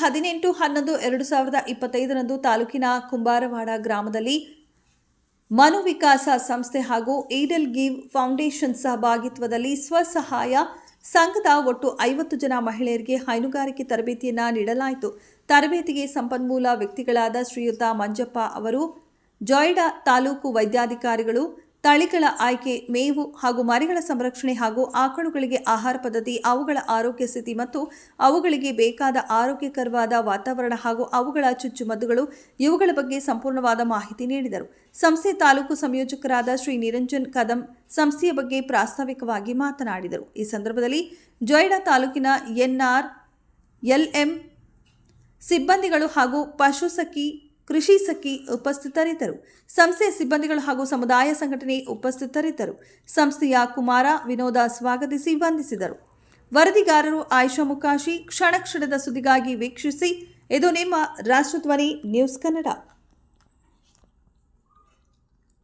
ಹದಿನೆಂಟು, ಹನ್ನೊಂದು, ಎರಡು ಸಾವಿರದ ಇಪ್ಪತ್ತೈದರಂದು ತಾಲೂಕಿನ ಕುಂಬಾರವಾಡ ಗ್ರಾಮದಲ್ಲಿ ಮನು ವಿಕಾಸ ಸಂಸ್ಥೆ ಹಾಗೂ ಈಡಲ್ ಗೀವ್ ಫೌಂಡೇಶನ್ ಸಹಭಾಗಿತ್ವದಲ್ಲಿ ಸ್ವಸಹಾಯ ಸಂಘದ ಒಟ್ಟು ಐವತ್ತು ಜನ ಮಹಿಳೆಯರಿಗೆ ಹೈನುಗಾರಿಕೆ ತರಬೇತಿಯನ್ನು ನೀಡಲಾಯಿತು. ತರಬೇತಿಗೆ ಸಂಪನ್ಮೂಲ ವ್ಯಕ್ತಿಗಳಾದ ಶ್ರೀಯುತ ಮಂಜಪ್ಪ ಅವರು, ಜೊಯ್ಡಾ ತಾಲೂಕು ವೈದ್ಯಾಧಿಕಾರಿಗಳು ತಳಿಗಳ ಆಯ್ಕೆ, ಮೇವು ಹಾಗೂ ಮರಿಗಳ ಸಂರಕ್ಷಣೆ ಹಾಗೂ ಆಕಳುಗಳಿಗೆ ಆಹಾರ ಪದ್ಧತಿ, ಅವುಗಳ ಆರೋಗ್ಯ ಸ್ಥಿತಿ ಮತ್ತು ಅವುಗಳಿಗೆ ಬೇಕಾದ ಆರೋಗ್ಯಕರವಾದ ವಾತಾವರಣ ಹಾಗೂ ಅವುಗಳ ಚುಚ್ಚುಮದ್ದುಗಳು ಇವುಗಳ ಬಗ್ಗೆ ಸಂಪೂರ್ಣವಾದ ಮಾಹಿತಿ ನೀಡಿದರು. ಸಂಸ್ಥೆ ತಾಲೂಕು ಸಂಯೋಜಕರಾದ ಶ್ರೀ ನಿರಂಜನ್ ಕದಂ ಸಂಸ್ಥೆಯ ಬಗ್ಗೆ ಪ್ರಾಸ್ತಾವಿಕವಾಗಿ ಮಾತನಾಡಿದರು. ಈ ಸಂದರ್ಭದಲ್ಲಿ ಜೊಯ್ಡಾ ತಾಲೂಕಿನ ಎನ್ಆರ್, ಎಲ್ಎಂ ಸಿಬ್ಬಂದಿಗಳು ಹಾಗೂ ಪಶು ಸಖಿ ಕೃಷಿ ಸಖಿ ಉಪಸ್ಥಿತರಿದ್ದರು. ಸಂಸ್ಥೆಯ ಸಿಬ್ಬಂದಿಗಳು ಹಾಗೂ ಸಮುದಾಯ ಸಂಘಟನೆ ಉಪಸ್ಥಿತರಿದ್ದರು. ಸಂಸ್ಥೆಯ ಕುಮಾರ ವಿನೋದ ಸ್ವಾಗತಿಸಿ ವಂದಿಸಿದರು. ವರದಿಗಾರರು ಆಯುಷಾ ಮುಕಾಶಿ ಕ್ಷಣ ಕ್ಷಣದ ಸುದ್ದಿಗಾಗಿ ವೀಕ್ಷಿಸಿ, ಇದು ನಿಮ್ಮ ರಾಷ್ಟ್ರಧ್ವನಿ ನ್ಯೂಸ್ ಕನ್ನಡ.